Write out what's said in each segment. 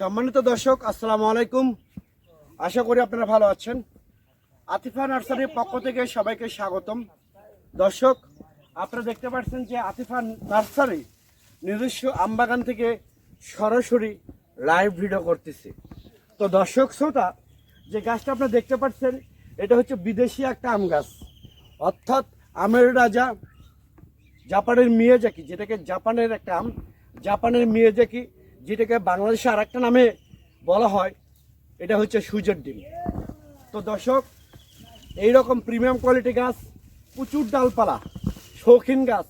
সম্মানিত দর্শক, আসসালামু আলাইকুম। আশা করি আপনারা ভালো আছেন। আতিফা নার্সারির পক্ষ থেকে সবাইকে স্বাগতম। দর্শক, আপনারা দেখতে পাচ্ছেন যে আতিফা নার্সারি নিজস্ব আমবাগান থেকে সরাসরি লাইভ ভিডিও করতেছে। তো দর্শক, শ্রোতা, যে গাছটা আপনারা দেখতে পাচ্ছেন, এটা হচ্ছে বিদেশি একটা আম গাছ। অর্থাৎ আমের রাজা জাপানের মিয়াজাকি, যেটাকে জাপানের একটা আম, জাপানের মিয়াজাকি যেটাকে বাংলাদেশে আর একটা নামে বলা হয়, এটা হচ্ছে সূর্যের ডিম। তো দর্শক, এইরকম প্রিমিয়াম কোয়ালিটি গাছ, প্রচুর ডালপালা, শৌখিন গাছ।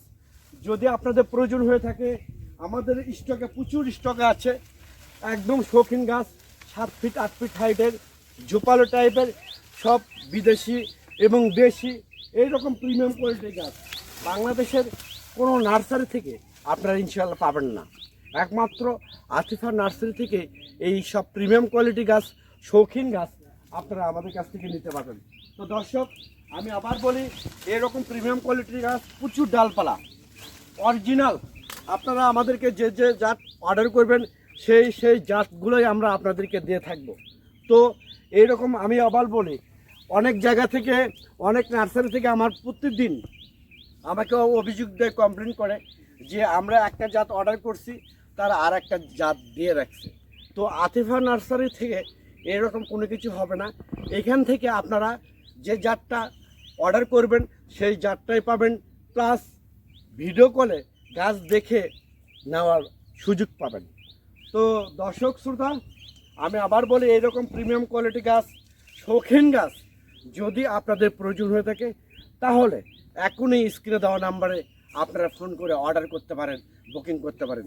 যদি আপনাদের প্রয়োজন হয়ে থাকে, আমাদের স্টকে প্রচুর স্টকে আছে। একদম শৌখিন গাছ, সাত ফিট আট ফিট হাইটের ঝোপালো টাইপের সব বিদেশি এবং দেশি, এইরকম প্রিমিয়াম কোয়ালিটির গাছ। বাংলাদেশের কোনো নার্সারি থেকে আপনারা ইনশাল্লাহ পাবেন না। একমাত্র আতিফা নার্সারি থেকে এই সব প্রিমিয়াম কোয়ালিটি গাছ, শৌখিন গাছ আপনারা আমাদের কাছ থেকে নিতে পারবেন। তো দর্শক, আমি আবার বলি, এরকম প্রিমিয়াম কোয়ালিটির গাছ প্রচুর ডালপালা। অরিজিনাল। আপনারা আমাদেরকে যে যে জাত অর্ডার করবেন, সেই সেই জাতগুলোই আমরা আপনাদেরকে দিয়ে থাকব। তো এইরকম আমি আবার বলি, অনেক জায়গা থেকে, অনেক নার্সারি থেকে আমার প্রতিদিন আমাকে অভিযোগ দেয় কমপ্লেন করে যে আমরা একটা জাত অর্ডার করছি তারা আর একটা জাত দিয়ে রাখছে। তো আতিফা নার্সারি থেকে এরকম কোনো কিছু হবে না। এখান থেকে আপনারা যে জাতটা অর্ডার করবেন, সেই জাতটাই পাবেন। প্লাস ভিডিও কলে গাছ দেখে নেওয়ার সুযোগ পাবেন। তো দর্শক শ্রোতা, আমি আবার বলি এইরকম প্রিমিয়াম কোয়ালিটি গাছ, শৌখিন গাছ যদি আপনাদের প্রয়োজন হয়ে থাকে, তাহলে এখনই স্ক্রিনে দেওয়া নাম্বারে আপনারা ফোন করে অর্ডার করতে পারেন, বুকিং করতে পারেন।